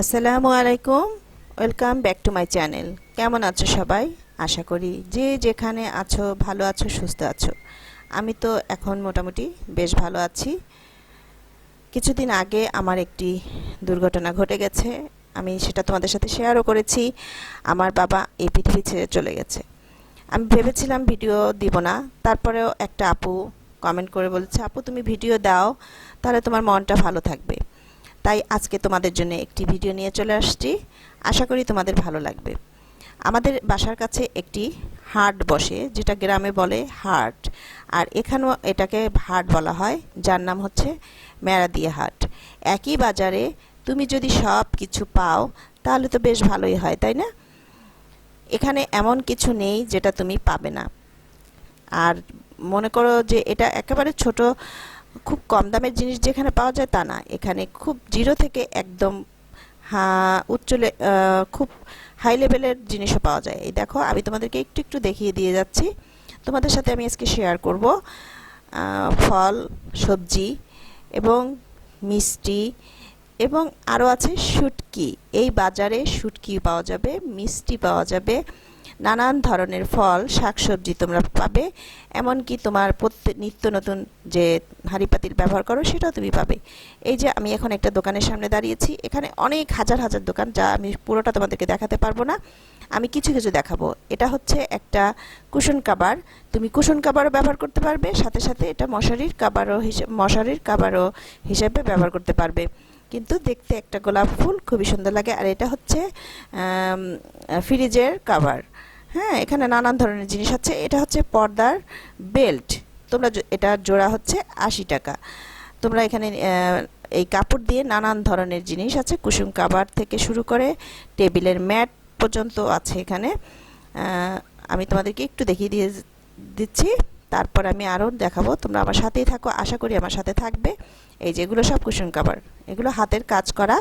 আসসালামু আলাইকুম। Welcome back to my channel কেমন আছো সবাই? আশা করি যে যেখানে আছো, ভালো আছো, সুস্থ আছো। আমি তো এখন মোটামুটি বেশ ভালো আছি। কিছুদিন আগে আমার একটি দুর্ঘটনা ঘটে গেছে। আমি সেটা তোমাদের সাথে শেয়ারও করেছি। আমার বাবা এই পৃথিবী ছেড়ে চলে গেছে। আমি ভেবেছিলাম ভিডিও দিব না। তারপরেও একটা আপু কমেন্ট করে বলেছে, আপু, তুমি ভিডিও দাও, তাহলে তোমার মনটা ভালো থাকবে। তাই আজকে তোমাদের জন্য একটি ভিডিও নিয়ে চলে আসছি। আশা করি তোমাদের ভালো লাগবে। আমাদের বাসার কাছে একটি হাট বসে, যেটা গ্রামে বলে হাট। আর এখানেও এটাকে হাট বলা হয়, যার নাম হচ্ছে মেরাদিয়া হাট। একই বাজারে তুমি যদি সব কিছু পাও, তাহলে তো বেশ ভালোই হয়, তাই না? এখানে এমন কিছু নেই যেটা তুমি পাবে না। আর মনে করো যে এটা একেবারে ছোট, খুব কম দামের জিনিস যেখানে পাওয়া যায় তা না। এখানে খুব জিরো থেকে একদম উচ্চ খুব হাই লেভেলের জিনিসও পাওয়া যায়। এই দেখো, আমি তোমাদেরকে একটু একটু দেখিয়ে দিয়ে যাচ্ছি। তোমাদের সাথে আমি আজকে শেয়ার করব ফল, সবজি এবং মিষ্টি এবং আরও আছে শুটকি। এই বাজারে শুটকি পাওয়া যাবে, মিষ্টি পাওয়া যাবে, নানান ধরনের ফল, শাকসবজি তোমরা পাবে, এমনকি তোমার প্রত্যেক নিত্য নতুন যে হাঁড়ি পাতিল ব্যবহার করো সেটাও তুমি পাবে। এই যে আমি এখন একটা দোকানের সামনে দাঁড়িয়েছি, এখানে অনেক হাজার হাজার দোকান যা আমি পুরোটা তোমাদেরকে দেখাতে পারব না। আমি কিছু কিছু দেখাবো। এটা হচ্ছে একটা কুশন কাবার তুমি কুশন কাবারও ব্যবহার করতে পারবে, সাথে সাথে এটা মশারির কাবারও হিসেবে মশারির কাবারও হিসেবে ব্যবহার করতে পারবে। কিন্তু দেখতে একটা গোলাপ ফুল খুবই সুন্দর লাগে। আর এটা হচ্ছে ফ্রিজের কাভার হ্যাঁ এখানে নানান ধরনের জিনিস আছে। এটা হচ্ছে পর্দার বেল্ট তোমরা এটা জোড়া হচ্ছে আশি টাকা। তোমরা এখানে এই কাপড় দিয়ে নানান ধরনের জিনিস আছে। কুসুম কাবার থেকে শুরু করে টেবিলের ম্যাট পর্যন্ত আছে এখানে। আমি তোমাদেরকে একটু দেখিয়ে দিয়ে দিচ্ছি। তারপর আমি আরও দেখাবো। তোমরা আমার সাথেই থাকো। আশা করি আমার সাথে থাকবে। এই যেগুলো সব কুসুম কাবার এগুলো হাতের কাজ করা।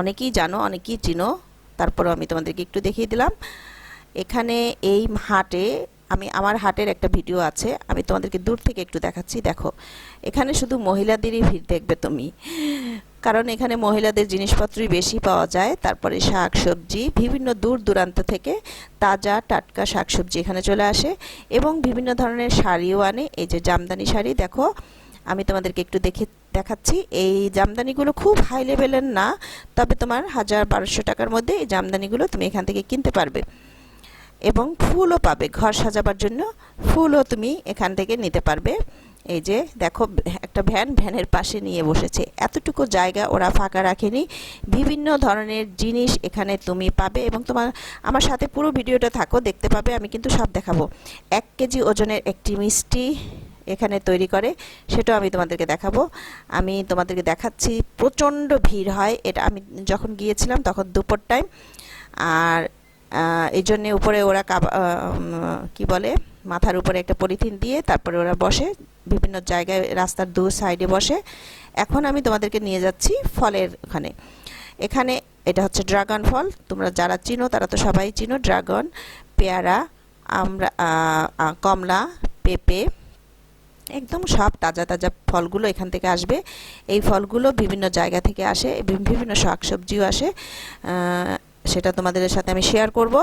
অনেকেই জানো, অনেকেই চিনো। তারপরও আমি তোমাদেরকে একটু দেখিয়ে দিলাম। এখানে এই হাটে আমি, আমার হাটের একটা ভিডিও আছে, আমি তোমাদেরকে দূর থেকে একটু দেখাচ্ছি। দেখো, এখানে শুধু মহিলাদেরই ভিড় দেখবে তুমি। কারণ এখানে মহিলাদের জিনিসপত্রই বেশি পাওয়া যায়। তারপরে শাক সবজি বিভিন্ন দূর দূরান্ত থেকে তাজা টাটকা শাক সবজি এখানে চলে আসে। এবং বিভিন্ন ধরনের শাড়িও আনে। এই যে জামদানি শাড়ি, দেখো আমি তোমাদেরকে একটু দেখে, দেখাচ্ছি। এই জামদানিগুলো খুব হাই লেভেলের না, তবে তোমার হাজার বারোশো টাকার মধ্যে এই জামদানিগুলো তুমি এখান থেকে কিনতে পারবে। এবং ফুলও পাবে, ঘর সাজাবার জন্য ফুলও তুমি এখান থেকে নিতে পারবে। এই যে দেখো, একটা ভ্যান, ভ্যানের পাশে নিয়ে বসেছে। এতটুকু জায়গা ওরা ফাঁকা রাখেনি। বিভিন্ন ধরনের জিনিস এখানে তুমি পাবে এবং তোমার, আমার সাথে পুরো ভিডিওটা থাকো, দেখতে পাবে, আমি কিন্তু সব দেখাবো। এক কেজি ওজনের একটি মিষ্টি এখানে তৈরি করে, সেটাও আমি তোমাদেরকে দেখাবো। আমি তোমাদেরকে দেখাচ্ছি, প্রচণ্ড ভিড় হয়। এটা আমি যখন গিয়েছিলাম তখন দুপুর টাইম আর এই জন্যে উপরে ওরা কি বলে, মাথার উপরে একটা পলিথিন দিয়ে তারপরে ওরা বসে, বিভিন্ন জায়গায়, রাস্তার দু সাইডে বসে। এখন আমি তোমাদেরকে নিয়ে যাচ্ছি ফলের ওখানে। এখানে এটা হচ্ছে ড্রাগন ফল, তোমরা যারা চিনো তারা তো সবাই চিনো, ড্রাগন, পেয়ারা, আমরা কমলা, পেঁপে একদম সব তাজা তাজা ফলগুলো এখান থেকে আসবে। এই ফলগুলো বিভিন্ন জায়গা থেকে আসে বিভিন্ন শাকসবজিও আসে। সেটা তোমাদের সাথে আমি শেয়ার করব।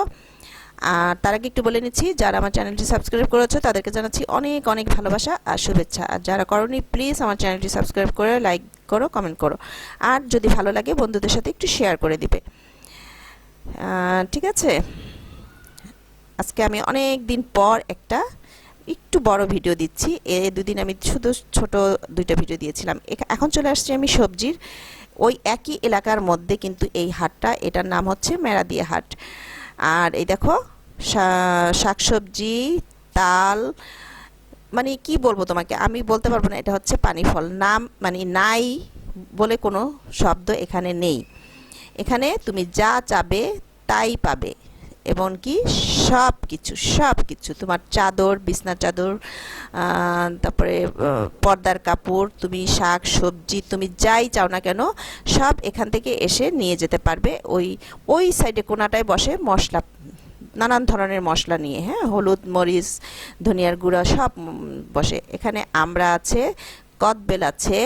আর তার আগে একটু বলে নিচ্ছি, যারা আমার চ্যানেলটি সাবস্ক্রাইব করেছ, তাদেরকে জানাচ্ছি অনেক অনেক ভালোবাসা আর শুভেচ্ছা। আর যারা করনি প্লিজ আমার চ্যানেলটি সাবস্ক্রাইব করে লাইক করো কমেন্ট করো। আর যদি ভালো লাগে, বন্ধুদের সাথে একটু শেয়ার করে দিবে। ঠিক আছে? আজকে আমি অনেক দিন পর একটা একটু বড় ভিডিও দিচ্ছি। এ দুদিন আমি শুধু ছোট দুইটা ভিডিও দিয়েছিলাম। এখ- এখন চলে আসছি আমি সবজির। ওই একই এলাকার মধ্যে কিন্তু এই হাটটা, এটার নাম হচ্ছে মেরাদিয়া হাট। আর এই দেখো শাকসবজি, তাল মানে কি বলব তোমাকে? আমি বলতে পারব না, এটা হচ্ছে পানি ফল। নাম মানে নাই বলে কোনো শব্দ এখানে নেই। এখানে তুমি যা চাবে তাই পাবে। এবং কি সব কিছু সব কিছু তোমার চাদর বিছনার চাদর তারপরে পর্দার কাপড়, তুমি শাক, সবজি, তুমি যাই চাও না কেন, সব এখান থেকে এসে নিয়ে যেতে পারবে। ওই ওই সাইডে কোনাটায় বসে মশলা, নানান ধরনের মশলা নিয়ে হ্যাঁ? হলুদ, মরিচ, ধনিয়ার গুঁড়া, সব বসে। এখানে আমরা আছে, কদবেল আছে,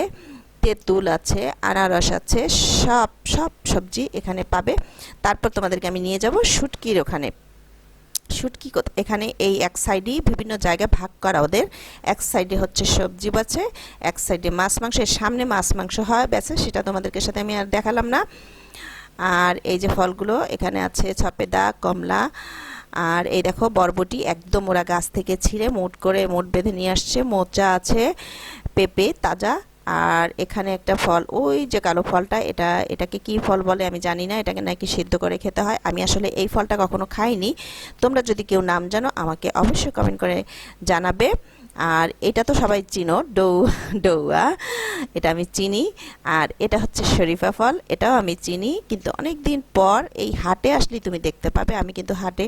তেঁতুল আছে, আনারস আছে, সব সব সবজি এখানে পাবে। তারপর তোমাদেরকে আমি নিয়ে যাব শুটকির ওখানে। শুটকি এখানে এই এক সাইডেই বিভিন্ন জায়গায় ভাগ করা ওদের। এক সাইডে হচ্ছে সবজি বাছে এক সাইডে মাছ মাংস, এর সামনে মাছ মাংস হয় বেছে সেটা তোমাদেরকে সাথে আমি আর দেখালাম না। আর এই যে ফলগুলো, এখানে আছে ছপেদা, কমলা, আর এই দেখো বরবটি, একদম ওরা গাছ থেকে ছিঁড়ে মোট করে মোট বেঁধে নিয়ে আসছে। মোচা আছে, পেঁপে, তাজা আর এখানে একটা ফল, ওই যে কালো ফলটা, এটা, এটাকে কি ফল বলে আমি জানি না, এটাকে নাকি সিদ্ধ করে খেতে হয়। আমি আসলে এই ফলটা কখনো খাইনি। তোমরা যদি কেউ নাম জানো, আমাকে অবশ্যই কমেন্ট করে জানাবে। আর এটা তো সবাই চিনো, ডৌ, ডৌয়া, এটা আমি চিনি। আর এটা হচ্ছে শরীফা ফল, এটাও আমি চিনি। কিন্তু অনেক দিন পর এই হাটে আসলে তুমি দেখতে পাবে, আমি কিন্তু হাটে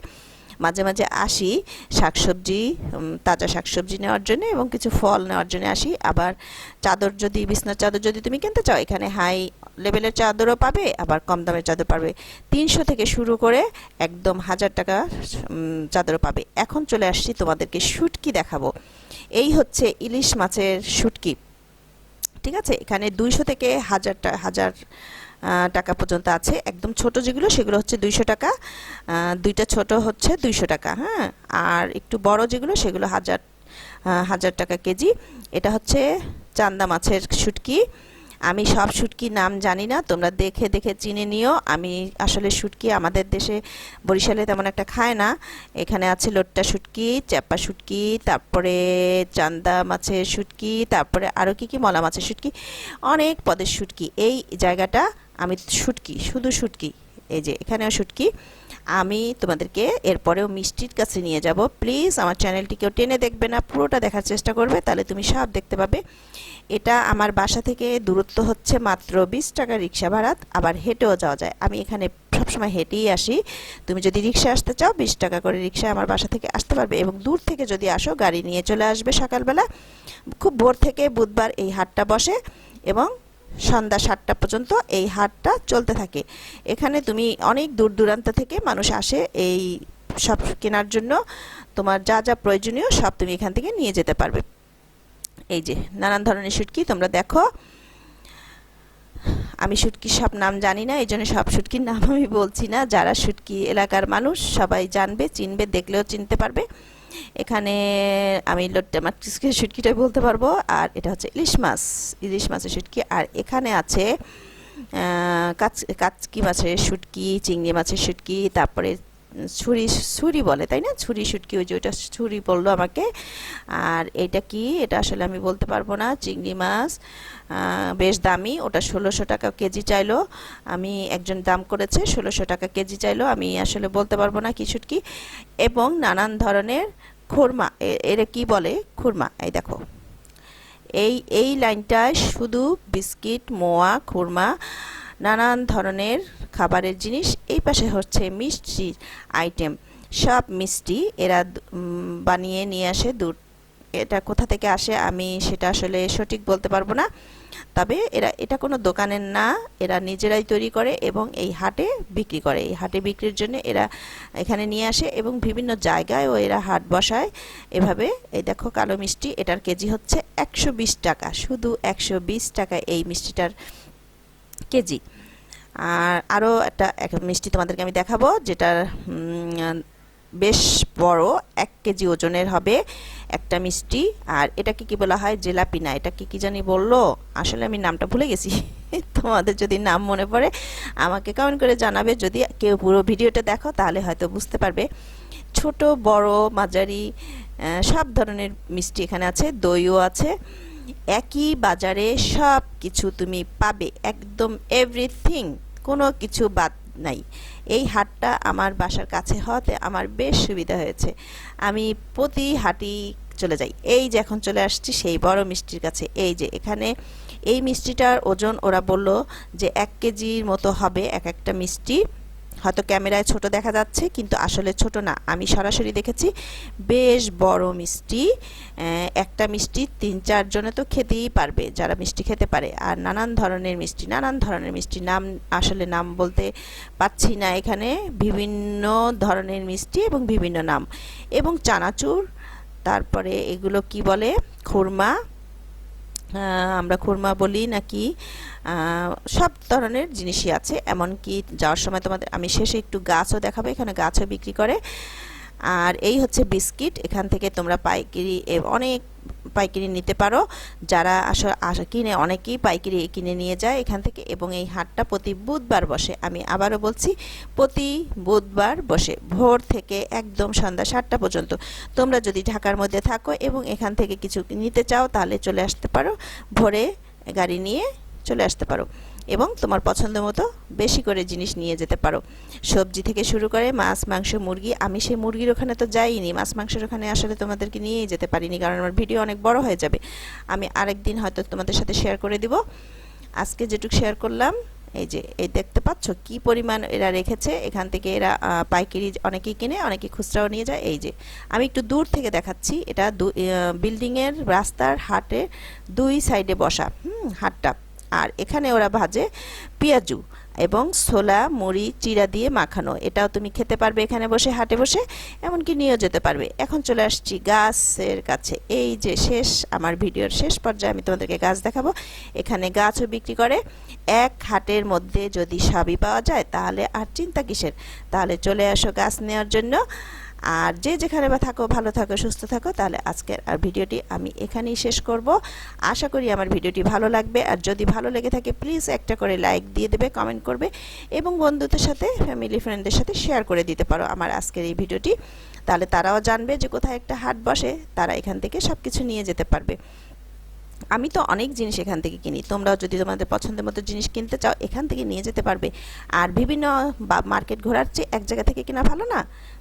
মাঝে মাঝে আসি শাকসবজি তাজা শাকসবজি নেওয়ার জন্য এবং কিছু ফল নেওয়ার জন্য আসি। আবার চাদর যদি, বিছনার চাদর যদি তুমি কিনতে চাও, এখানে হাই লেভেলের চাদরও পাবে, আবার কম দামের চাদর পাবে। তিনশো থেকে শুরু করে একদম হাজার টাকা চাদরও পাবে। এখন চলে আসছি তোমাদেরকে শুটকি দেখাবো। এই হচ্ছে ইলিশ মাছের শুটকি। ঠিক আছে? এখানে দুইশো থেকে হাজার টা- হাজার টাকা পর্যন্ত আছে। একদম ছোট যেগুলো, সেগুলো হচ্ছে দুইশো টাকা। দুইটা ছোট হচ্ছে দুইশো টাকা হ্যাঁ? আর একটু বড় যেগুলো, সেগুলো হাজার হাজার টাকা কেজি। এটা হচ্ছে চান্দা মাছের শুটকি। আমি সব শুটকির নাম জানি না, তোমরা দেখে দেখে চিনে নিও। আমি আসলে শুটকি আমাদের দেশে বরিশালে তেমন একটা খায় না। এখানে আছে লোট্টা শুটকি চ্যাপা শুটকি, তারপরে চান্দা মাছের শুটকি, তারপরে আরও কি কি, মলা মাছের শুটকি, অনেক পদের শুটকি। এই জায়গাটা আমি শুটকি, শুধু শুটকি, এই যে এখানেও শুটকি। আমি তোমাদেরকে এরপরেও মিষ্টির কাছে নিয়ে যাব। প্লিজ আমার চ্যানেলটি কেউ টেনে দেখবে না, পুরোটা দেখার চেষ্টা করবে, তাহলে তুমি সব দেখতে পাবে। এটা আমার বাসা থেকে দূরত্ব হচ্ছে মাত্র বিশ টাকা রিক্সা ভাড়া, আবার হেঁটেও যাওয়া যায়। আমি এখানে সবসময় হেঁটেই আসি। তুমি যদি রিক্সা আসতে চাও, বিশ টাকা করে রিক্সা আমার বাসা থেকে আসতে পারবে এবং দূর থেকে যদি আসো, গাড়ি নিয়ে চলে আসবে সকালবেলা। খুব ভোর থেকে বুধবার এই হাটটা বসে এবং সন্ধ্যা সাতটা পর্যন্ত এই হাটটা চলতে থাকে। এখানে তুমি অনেক দূর দূরান্ত থেকে মানুষ আসে এই সব কেনার জন্য। তোমার যা যা প্রয়োজনীয় সব তুমি এখান থেকে নিয়ে যেতে পারবে। এই যে, নানান ধরনের শুটকি তোমরা দেখো। আমি শুটকির সব নাম জানি না এই জন্য সব শুটকির নাম আমি বলছি না। যারা শুটকি এলাকার মানুষ, সবাই জানবে, চিনবে, দেখলেও চিনতে পারবে। এখানে আমি লোট্টা মাছের শুটকিটাই বলতে পারব, আর এটা হচ্ছে ইলিশ মাছ, ইলিশ মাছের শুটকি। আর এখানে আছে কাচ, কাচকি মাছের শুটকি, চিংড়ি মাছের শুটকি, তারপরে ছুরি ছুরি বলে, তাই না? ছুরি শুটকি, ওই যে ওইটা ছুরি বলল আমাকে। আর এটা কি? এটা আসলে আমি বলতে পারব না। চিংড়ি মাছ বেশ দামি। ওটা ষোলোশো টাকা কেজি চাইলো। আমি একজন দাম করেছে, ষোলোশো টাকা কেজি চাইলো। আমি আসলে বলতে পারব না কি শুটকি। এবং নানান ধরনের খুরমা এরা কি বলে? খুরমা, এই দেখো। এই এই লাইনটায় শুধু বিস্কিট, মোয়া, খুরমা নানান ধরনের খাবারের জিনিস। এই পাশে হচ্ছে মিষ্টির আইটেম। সব মিষ্টি এরা বানিয়ে নিয়ে আসে দূর। এটা কোথা থেকে আসে আমি সেটা আসলে সঠিক বলতে পারব না। তবে এরা, এটা কোনো দোকানের না, এরা নিজেরাই তৈরি করে এবং এই হাটে বিক্রি করে। এই হাটে বিক্রির জন্য এরা এখানে নিয়ে আসে এবং বিভিন্ন জায়গায়ও এরা হাট বসায়। এভাবে, এই দেখো কালো মিষ্টি, এটার কেজি হচ্ছে একশো বিশ টাকা। শুধু একশো বিশ টাকা এই মিষ্টিটার কেজি। আর আরও একটা এক মিষ্টি তোমাদেরকে আমি দেখাবো, যেটার বেশ বড়, এক কেজি ওজনের হবে একটা মিষ্টি। আর এটাকে কি বলা হয়? জেলাপি না। এটাকে কি জানি বলল? আসলে আমি নামটা ভুলে গেছি। তোমাদের যদি নাম মনে পড়ে, আমাকে কমেন্ট করে জানাবে। যদি কেউ পুরো ভিডিওটা দেখো, তাহলে হয়তো বুঝতে পারবে। ছোট, বড়, মাঝারি সব ধরনের মিষ্টি এখানে আছে। দইও আছে। একই বাজারে সব কিছু তুমি পাবে, একদম এভরিথিং কোনো কিছু বাদ নাই। এই হাটটা আমার বাসার কাছে হওয়াতে আমার বেশ সুবিধা হয়েছে। আমি প্রতি হাটই চলে যাই। এই যে এখন চলে আসছি সেই বড় মিষ্টির কাছে। এই যে এখানে, এই মিষ্টিটার ওজন ওরা বলল যে এক কেজির মতো হবে এক একটা মিষ্টি। হয়তো ক্যামেরায় ছোট দেখা যাচ্ছে, কিন্তু আসলে ছোট না। আমি সরাসরি দেখেছি, বেশ বড় মিষ্টি একটা মিষ্টি তিন চারজনে তো খেতেই পারবে যারা মিষ্টি খেতে পারে। আর নানান ধরনের মিষ্টি, নানান ধরনের মিষ্টি, নাম, আসলে নাম বলতে পাচ্ছি না এখানে। বিভিন্ন ধরনের মিষ্টি এবং বিভিন্ন নাম। এবং চানাচুর, তারপরে এগুলো কি বলে? খুরমা আমরা খুরমা বলি নাকি সব ধরনের জিনিসই আছে। এমনকি যাওয়ার সময় তোমাদের, আমি শেষে একটু গাছও দেখাবো, এখানে গাছও বিক্রি করে। আর এই হচ্ছে বিস্কিট, এখান থেকে তোমরা পাইকারি অনেক পাইকারি নিতে পারো। যারা আসা কিনে অনেকেই পাইকারি কিনে নিয়ে যায় এখান থেকে এবং এই হাটটা প্রতি বুধবার বসে। আমি আবারও বলছি, প্রতি বুধবার বসে, ভোর থেকে একদম সন্ধ্যা সাতটা পর্যন্ত। তোমরা যদি ঢাকার মধ্যে থাকো এবং এখান থেকে কিছু নিতে চাও তাহলে চলে আসতে পারো। ভোরে গাড়ি নিয়ে চলে আসতে পারো। এবং তোমার পছন্দ মতো বেশি করে জিনিস নিয়ে যেতে পারো। সবজি থেকে শুরু করে মাছ, মাংস, মুরগি, আমি সেই মুরগির ওখানে তো যাইনি, মাছ, মাংসের ওখানে আসলে তোমাদেরকে নিয়েই যেতে পারিনি, কারণ আমার ভিডিও অনেক বড় হয়ে যাবে। আমি আরেক দিন হয়তো তোমাদের সাথে শেয়ার করে দিব। আজকে যেটুকু শেয়ার করলাম, এই যে, এই দেখতে পাচ্ছ কি পরিমাণ এরা রেখেছে, এখান থেকে এরা পাইকারি অনেকেই কিনে, অনেকে খুচরাও নিয়ে যায়, এই যে, আমি একটু দূর থেকে দেখাচ্ছি, এটা বিল্ডিংয়ের রাস্তার হাটে দুই সাইডে বসা, হুম, হাটটা। আর এখানে ওরা ভাজে পেঁয়াজু এবং ছোলা, মুড়ি চিরা দিয়ে মাখানো। এটাও তুমি খেতে পারবে এখানে বসে, হাটে বসে, এমনকি নিয়েও যেতে পারবে। এখন চলে আসছি গাছের কাছে। এই যে শেষ, আমার ভিডিওর শেষ পর্যায়ে আমি তোমাদেরকে গাছ দেখাবো। এখানে গাছও বিক্রি করে। এক হাটের মধ্যে যদি সবই পাওয়া যায়, তাহলে আর চিন্তা কিসের? তাহলে চলে আসো গাছ নেওয়ার জন্য। আর যে যেখানে বা থাকো, ভালো থাকো, সুস্থ থাকো, তাহলে আজকের আর ভিডিওটি আমি এখানেই শেষ করব। আশা করি আমার ভিডিওটি ভালো লাগবে। আর যদি ভালো লেগে থাকে প্লিজ একটা করে লাইক দিয়ে দেবে কমেন্ট করবে এবং বন্ধুদের সাথে ফ্যামিলি ফ্রেন্ডদের সাথে শেয়ার করে দিতে পারো আমার আজকের এই ভিডিওটি। তাহলে তারাও জানবে যে কোথায় একটা হাট বসে, তারা এখান থেকে সব কিছু নিয়ে যেতে পারবে। আমি তো অনেক জিনিস এখান থেকে কিনি। তোমরাও যদি তোমাদের পছন্দের মতো জিনিস কিনতে চাও, এখান থেকে নিয়ে যেতে পারবে। আর বিভিন্ন মার্কেট ঘোরার চেয়ে এক জায়গা থেকে কিনা ভালো না?